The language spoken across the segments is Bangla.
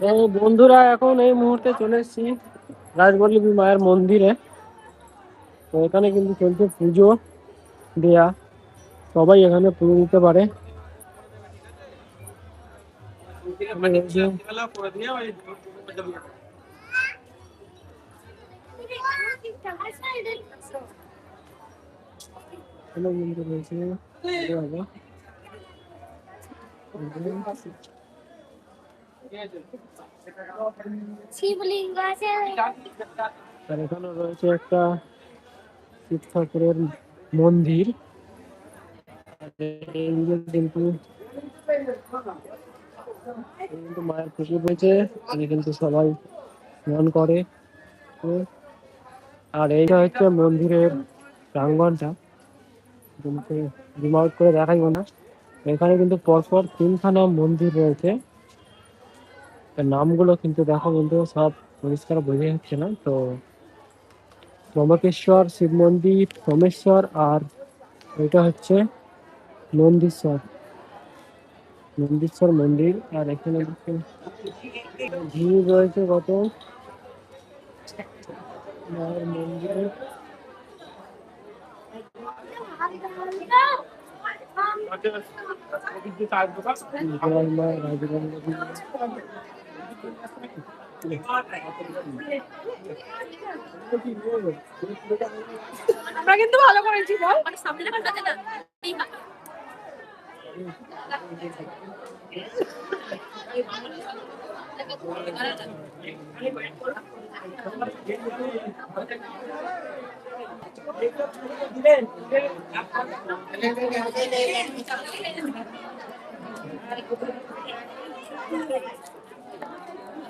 তো বন্ধুরা, এখন এই মুহূর্তে চলে এসেছি রাজবল্লভী মায়ের মন্দিরে তো এখানে কিন্তু চলছে পুজো দেয়া সবাই এখানে পুজো দিতে পারে রয়েছে। আর এখানে রয়েছে একটা শিব ঠাকুরের মন্দির। কিন্তু কিন্তু মায়ের পুকুর রয়েছে। কিন্তু সবাই স্নান করে। আর এইটা হচ্ছে মন্দিরের প্রাঙ্গনটা। কিন্তু জুম করে দেখাইবো না এখানে কিন্তু পরপর তিনখানা মন্দির রয়েছে। নামগুলো কিন্তু দেখো কিন্তু সব পরিষ্কার বোঝা যাচ্ছে না। তো ত্রম্বকেশ্বর শিব মন্দির সোমেশ্বর আর এটা হচ্ছে নন্দীশ্বর। নন্দীশ্বর মন্দির আর এখানে ভিড় রয়েছে কত? মন্দিরে। জয় মা রাজবল্লভী আমরা কিন্তু ভালো করেছি বল।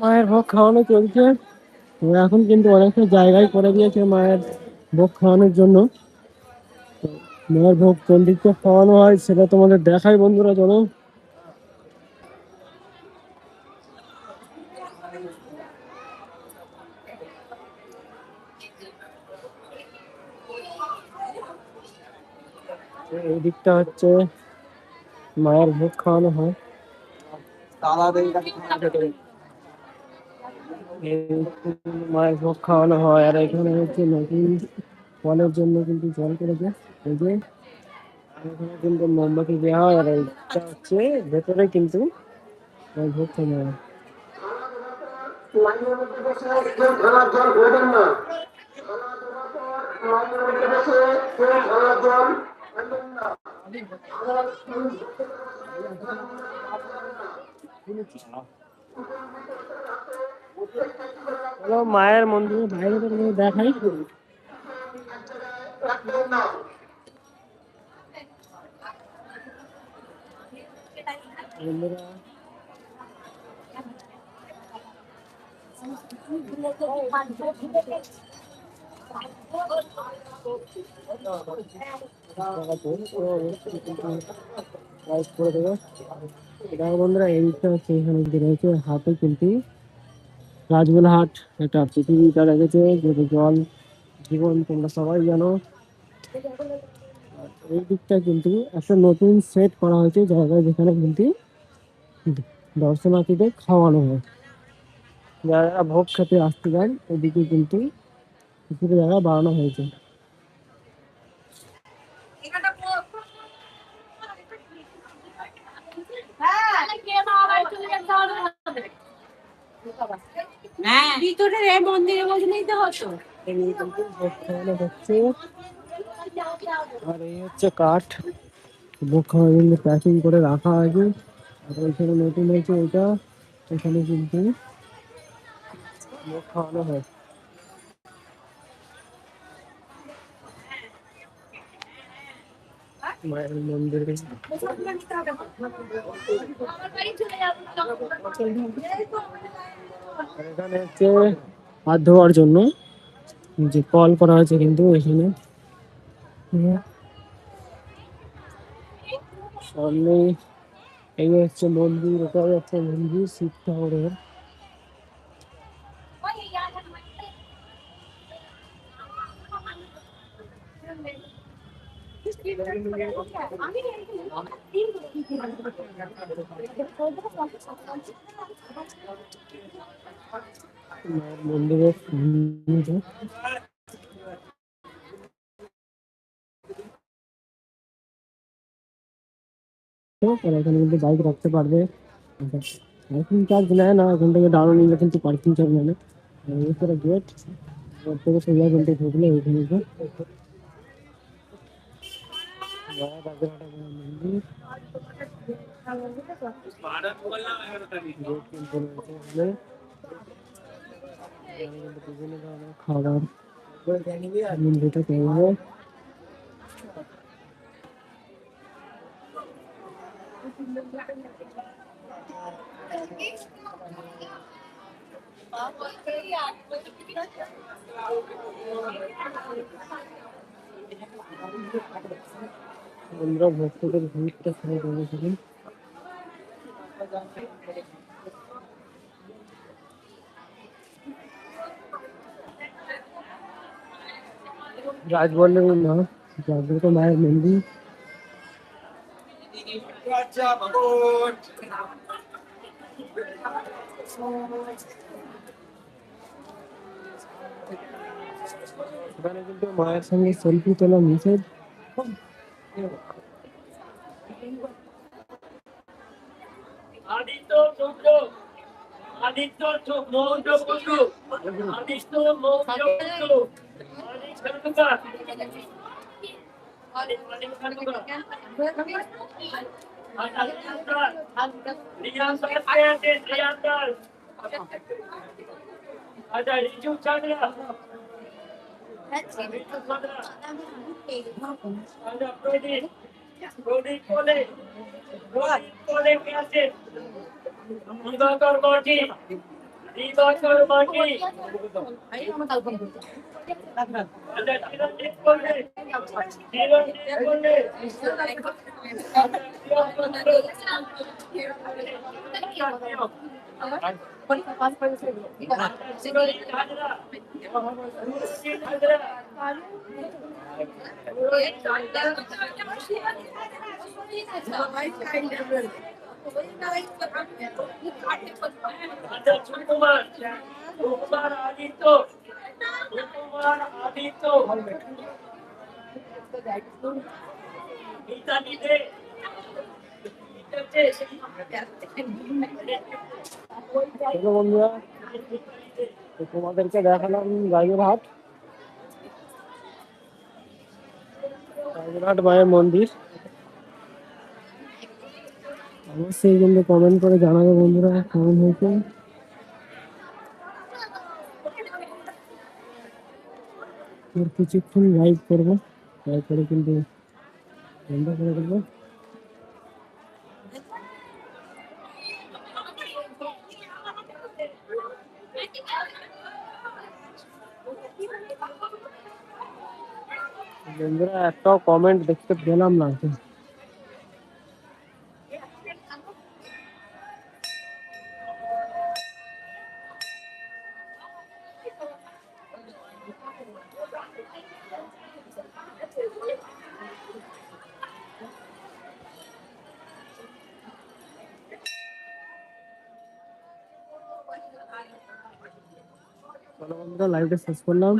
মায়ের ভোগ খাওয়ানো চলছে। এখন কিন্তু অনেকটা জায়গায় করে দিয়েছে মায়ের ভোগ খাওয়ানোর জন্য। মায়ের ভোগ চন্ডিকে খাওয়ানো হয়, সেটা তোমাদের দেখাই বন্ধুরা, চলো। এই দিকটা হচ্ছে মায়ের ভোগ খাওয়ানো হয়। মায়ের ভোগ খাওয়ানো হয়, আর এখানে হচ্ছে নতুন ফলের জন্য কিন্তু জল করেছে এই যে, এখানে কিন্তু মোমবাতি দেওয়া হয় আর এইটা হচ্ছে ভেতরে কিন্তু ভোগ চলো মায়ের মন্দিরের বাইরে দেখাই। রাখবেন না বন্ধুরা বন্ধুরা এইটা হচ্ছে এখানে রয়েছে হাতে কিন্তু একটা পৃথিবীটা রেখেছে যেটা জল, জীবন, তোমরা সবাই জানো। এই দিকটা কিন্তু একটা নতুন সেট করা হয়েছে জায়গায় যেখানে কিন্তু দর্শনার্থীদের খাওয়ানো হয়। যারা ভোগ খেতে আসতে চান এদিকে কিন্তু কিছুটা জায়গা বাড়ানো হয়েছে। হ্যাঁ। ভিতরের এই মন্দিরে বসে নিতে হতো? হচ্ছে। আর এই হচ্ছে কাঠ। প্যাকিং করে রাখা আছে। আর ওইখানে নতুন হয়েছে ওটা এখানে কিন্তু খাওয়ানো হয়। মায়ের মন্দিরে। এখানে হচ্ছে হাত ধোয়ার জন্য। যে কল করা হয়েছে কিন্তু এখানে। সামনে এই হচ্ছে মন্দির ওটা হচ্ছে মন্দির শিব ঠাকুরের। মন্দিরের আর এখানে কিন্তু বাইক রাখতে পারবে পার্কিং চার্জ নেয় না এখান থেকে দাঁড়ানো নিলে কিন্তু পার্কিং চার্জ নেয় না আর এই করে গেট গেট থেকে সোজা কিন্তু ঢুকলে এখানে যে মায়ের রাজারহাটে মায়ের মন্দির গেট কিন্তু রয়েছে এখানে এখানে কিন্তু বিভিন্ন ধরনের খাবার মন্দিরটা করবে আমরা ভক্তদের ভিড়টা শুরু করেছিলাম রাজবল্লভ মা জাগ্রত মায়ের মন্দির এখানে কিন্তু মায়ের সঙ্গে সেলফি তোলা নিষেধ আদিত্য সূর্য আদিত্য চো- মৌর্য বন্ধু আদিত্য মৌর্য বন্ধু মানিক আচ্ছা রিজু চাকরা রিজু চাকরা আচ্ছা প্রদীপ প্রদীপ কোলে প্রদীপ কোলে কে আছে দিবাকর মাটি はい、また。はい、また。はい、また。はい、また。はい、また。はい、また。はい、また。আচ্ছা সুকুমার সুকুমার আদিত্য সুকুমার আদিত্য গীতা দিতে চলো বন্ধুরা তো তোমাদেরকে দেখালাম রাজুরহাট রাজুরহাট মায়ের মন্দির অবশ্যই কিন্তু কমেন্ট করে জানাবে বন্ধুরা কেমন হয়েছে আর কিছুক্ষণ লাইভ করব তারপরে কিন্তু বন্ধ করে দেবো বন্ধুরা একটাও কমেন্ট দেখতে পেলাম না লাইভটা শেষ করলাম।